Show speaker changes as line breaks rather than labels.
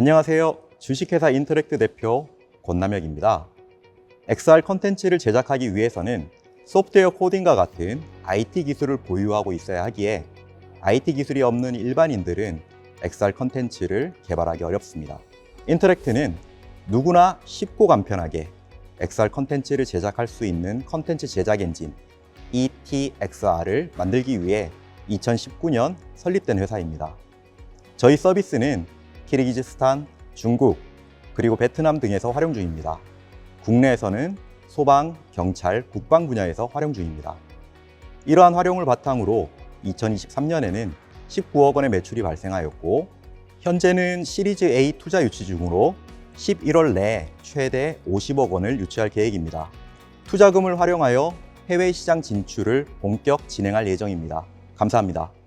안녕하세요. 주식회사 인터랙트 대표 권남혁입니다. XR 컨텐츠를 제작하기 위해서는 소프트웨어 코딩과 같은 IT 기술을 보유하고 있어야 하기에 IT 기술이 없는 일반인들은 XR 컨텐츠를 개발하기 어렵습니다. 인터랙트는 누구나 쉽고 간편하게 XR 컨텐츠를 제작할 수 있는 컨텐츠 제작 엔진 ETXR을 만들기 위해 2019년 설립된 회사입니다. 저희 서비스는 키르기즈스탄, 중국, 그리고 베트남 등에서 활용 중입니다. 국내에서는 소방, 경찰, 국방 분야에서 활용 중입니다. 이러한 활용을 바탕으로 2023년에는 19억 원의 매출이 발생하였고, 현재는 시리즈 A 투자 유치 중으로 11월 내에 최대 50억 원을 유치할 계획입니다. 투자금을 활용하여 해외 시장 진출을 본격 진행할 예정입니다. 감사합니다.